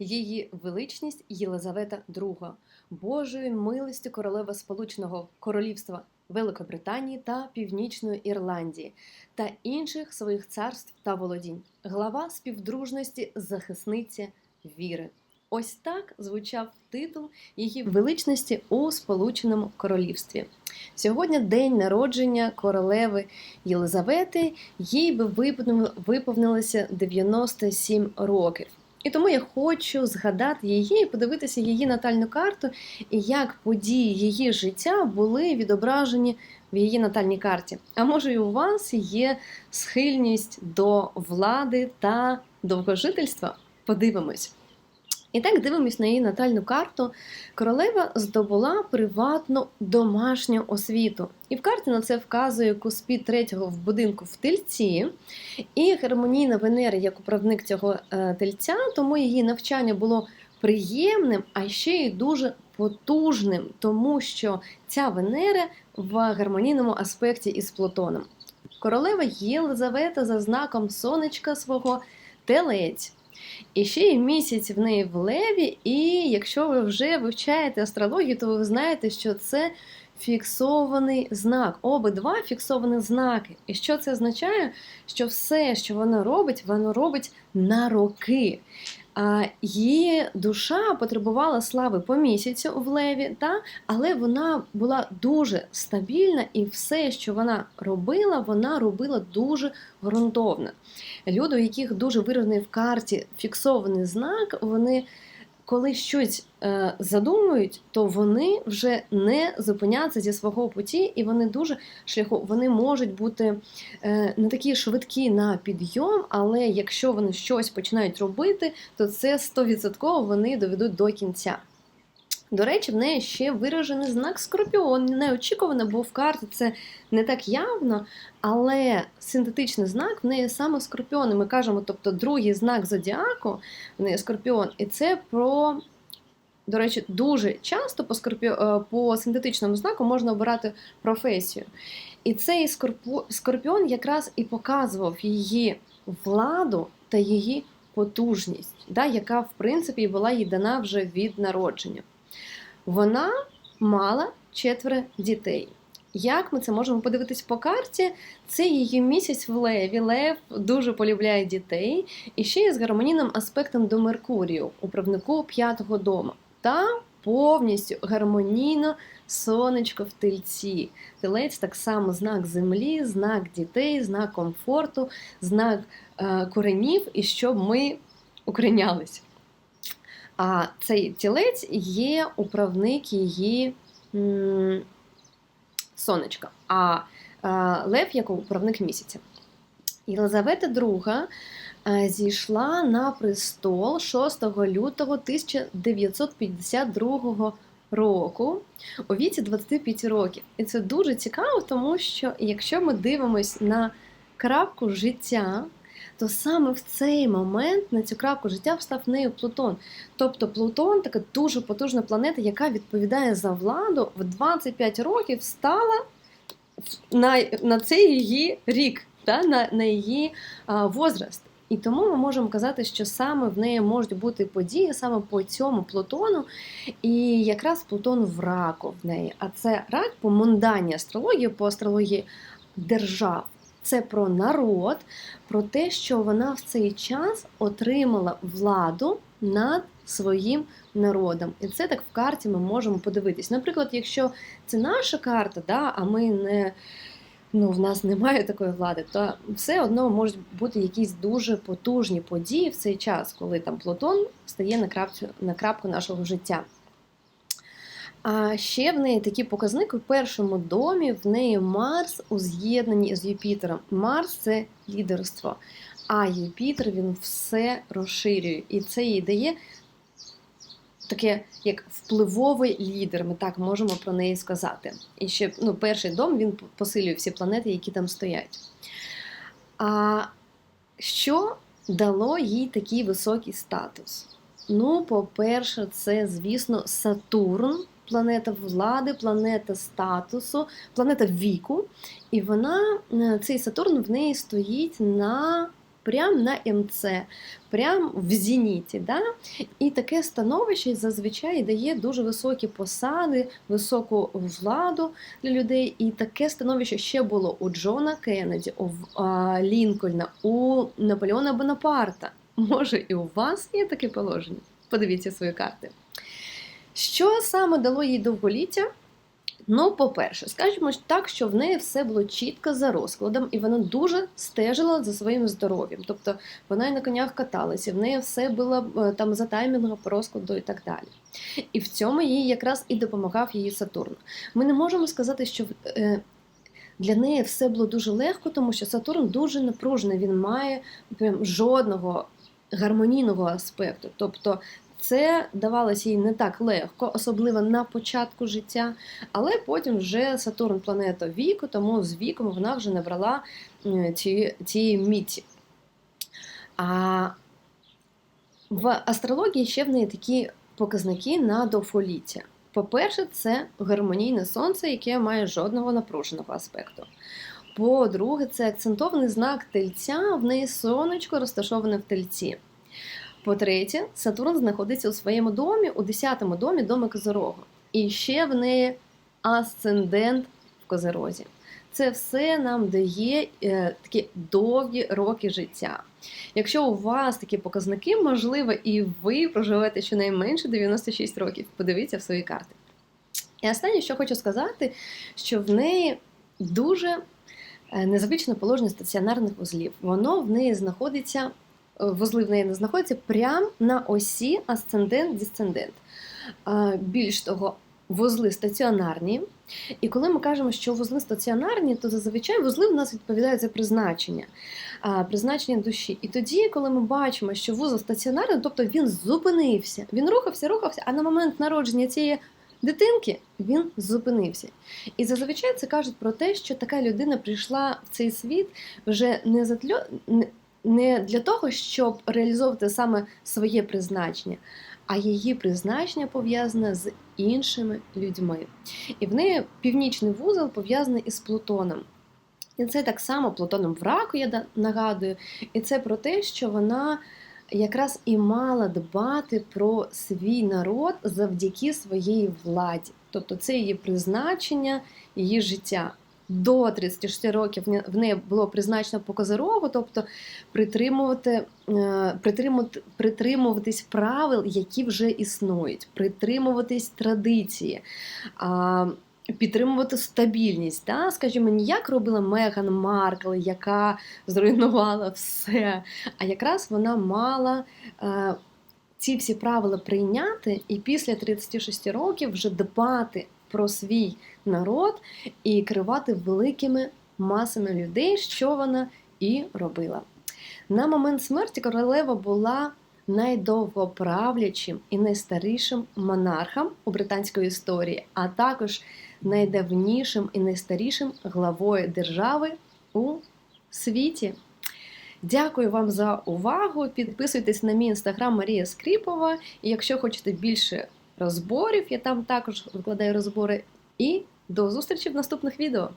її величність Єлизавета II, Божою милістю королева Сполученого Королівства Великобританії та Північної Ірландії та інших своїх царств та володінь, глава співдружності захисниці віри. Ось так звучав титул її величності у Сполученому Королівстві. Сьогодні день народження королеви Єлизавети, їй би виповнилося 97 років. І тому я хочу згадати її і подивитися її натальну карту, і як події її життя були відображені в її натальній карті. А може, і у вас є схильність до влади та довгожительства? Подивимось. І так дивимось на її натальну карту. Королева здобула приватну домашню освіту. І в карті на це вказує Куспід третього в будинку в тельці. І гармонійна Венера як управник цього е, тельця, тому її навчання було приємним, а ще й дуже потужним, тому що ця Венера в гармонійному аспекті із Плутоном. Королева Єлизавета за знаком сонечка свого телець. І ще й місяць в неї в леві, і якщо ви вже вивчаєте астрологію, то ви знаєте, що це фіксований знак. Обидва фіксовані знаки. І що це означає? Що все, що вона робить, воно робить на роки. Її душа потребувала слави по місяцю в леві, та? але вона була дуже стабільна, і все, що вона робила, вона робила дуже ґрунтовно. Люди, у яких дуже виражений в карті фіксований знак, вони коли щось е, задумують, то вони вже не зупиняться зі свого путі, і вони дуже шляху, вони можуть бути е, не такі швидкі на підйом, але якщо вони щось починають робити, то це 100% вони доведуть до кінця. До речі, в неї ще виражений знак Скорпіон. Неочікувано, бо в карті це не так явно, але синтетичний знак в неї саме Скорпіон. І ми кажемо, тобто другий знак зодіаку в неї Скорпіон. І це про, до речі, дуже часто по, скорпі... е, по синтетичному знаку можна обирати професію. І цей Скорпо... Скорпіон якраз і показував її владу та її потужність, да, яка, в принципі, була їй дана вже від народження. Вона мала четверо дітей. Як ми це можемо подивитись по карті? Це її місяць в Леві. Лев дуже полюбляє дітей і ще є з гармонійним аспектом до Меркурію, управнику п'ятого дому. Та повністю гармонійно сонечко в тельці. Телець так само знак землі, знак дітей, знак комфорту, знак е, коренів, і щоб ми укоренялись. А цей тілець є управник її сонечка, а е, лев як управник місяця. Єлизавета II е, зійшла на престол 6 лютого 1952 року у віці 25 років. І це дуже цікаво, тому що якщо ми дивимось на крапку життя, то саме в цей момент на цю крапку життя встав нею Плутон. Тобто Плутон така дуже потужна планета, яка відповідає за владу в 25 років стала на, на цей її рік, та, на, на її а, возраст. І тому ми можемо казати, що саме в неї можуть бути події саме по цьому Плутону, і якраз Плутон в раку в неї. А це рак по мунданній астрології, по астрології держав. Це про народ, про те, що вона в цей час отримала владу над своїм народом. І це так в карті ми можемо подивитись. Наприклад, якщо це наша карта, да, а ми не. Ну, в нас немає такої влади, то все одно можуть бути якісь дуже потужні події в цей час, коли там Плутон стає на крапку, на крапку нашого життя. А ще в неї такі показники у першому домі в неї Марс у з'єднанні з Юпітером. Марс це лідерство, а Юпітер він все розширює. І це їй дає таке як впливовий лідер. Ми так можемо про неї сказати. І ще ну, перший дом він посилює всі планети, які там стоять. А що дало їй такий високий статус? Ну, по-перше, це, звісно, Сатурн, планета влади, планета статусу, планета віку. І вона, е, цей Сатурн в неї стоїть на прям на МЦ, прям в зеніті. Да? І таке становище зазвичай дає дуже високі посади, високу владу для людей. І таке становище ще було у Джона Кеннеді, у Лінкольна, у Наполеона Бонапарта. Може, і у вас є таке положення? Подивіться свої карти. Що саме дало їй довголіття? Ну, по-перше, скажімо так, що в неї все було чітко за розкладом, і вона дуже стежила за своїм здоров'ям. Тобто вона і на конях каталася, в неї все було е, там за таймінгом, по розкладу і так далі. І в цьому їй якраз і допомагав її Сатурн. Ми не можемо сказати, що е, для неї все було дуже легко, тому що Сатурн дуже напружений, він має прям жодного гармонійного аспекту. Тобто це давалося їй не так легко, особливо на початку життя, але потім вже Сатурн планета віку, тому з віком вона вже набрала цієї, цієї міці. А в астрології ще в неї такі показники на довголіття. По-перше, це гармонійне сонце, яке має жодного напруженого аспекту. По-друге, це акцентований знак тельця, в неї сонечко розташоване в тельці. По-третє, Сатурн знаходиться у своєму домі, у 10-му домі доми Козирогу. І ще в неї асцендент в Козирозі. Це все нам дає е, такі довгі роки життя. Якщо у вас такі показники, можливо, і ви проживете щонайменше 96 років, подивіться в свої карти. І останнє, що хочу сказати, що в неї дуже е, незвичне положення стаціонарних вузлів. Воно в неї знаходиться вузли в неї не знаходяться прямо на осі асцендент-дисцендент. Більш того, вузли стаціонарні. І коли ми кажемо, що вузли стаціонарні, то зазвичай вузли в нас відповідають за призначення, призначення душі. І тоді, коли ми бачимо, що вузол стаціонарний, тобто він зупинився, він рухався, рухався, а на момент народження цієї дитинки він зупинився. І зазвичай це кажуть про те, що така людина прийшла в цей світ вже не затльо не для того, щоб реалізовувати саме своє призначення, а її призначення пов'язане з іншими людьми. І в неї північний вузол пов'язаний із Плутоном. І це так само Плутоном в раку, я нагадую, і це про те, що вона якраз і мала дбати про свій народ завдяки своїй владі. Тобто це її призначення, її життя до 36 років в неї було призначено по козирогу, тобто притримувати, е, притримувати, притримуватись правил, які вже існують, притримуватись традиції. Підтримувати стабільність, да? скажімо, як робила Меган Маркл, яка зруйнувала все, а якраз вона мала е, ці всі правила прийняти і після 36 років вже дбати про свій народ і керувати великими масами людей, що вона і робила. На момент смерті королева була найдовгоправлячим і найстарішим монархом у британської історії, а також найдавнішим і найстарішим главою держави у світі. Дякую вам за увагу. Підписуйтесь на мій інстаграм Марія Скріпова. І якщо хочете більше розборів. Я там також викладаю розбори. І до зустрічі в наступних відео!